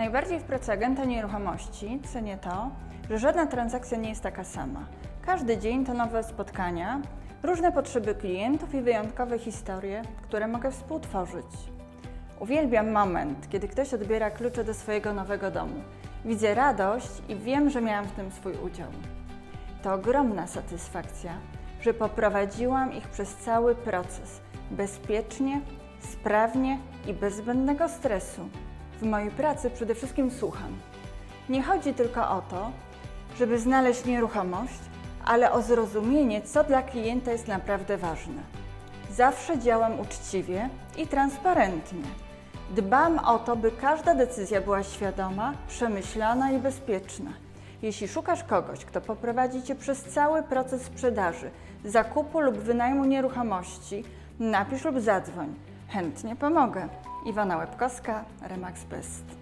Najbardziej w pracy agenta nieruchomości cenię to, że żadna transakcja nie jest taka sama. Każdy dzień to nowe spotkania, różne potrzeby klientów i wyjątkowe historie, które mogę współtworzyć. Uwielbiam moment, kiedy ktoś odbiera klucze do swojego nowego domu. Widzę radość i wiem, że miałam w tym swój udział. To ogromna satysfakcja, że poprowadziłam ich przez cały proces bezpiecznie, sprawnie i bez zbędnego stresu. W mojej pracy przede wszystkim słucham. Nie chodzi tylko o to, żeby znaleźć nieruchomość, ale o zrozumienie, co dla klienta jest naprawdę ważne. Zawsze działam uczciwie i transparentnie. Dbam o to, by każda decyzja była świadoma, przemyślana i bezpieczna. Jeśli szukasz kogoś, kto poprowadzi Cię przez cały proces sprzedaży, zakupu lub wynajmu nieruchomości, napisz lub zadzwoń. Chętnie pomogę. Iwana Łebkowska, Remax Best.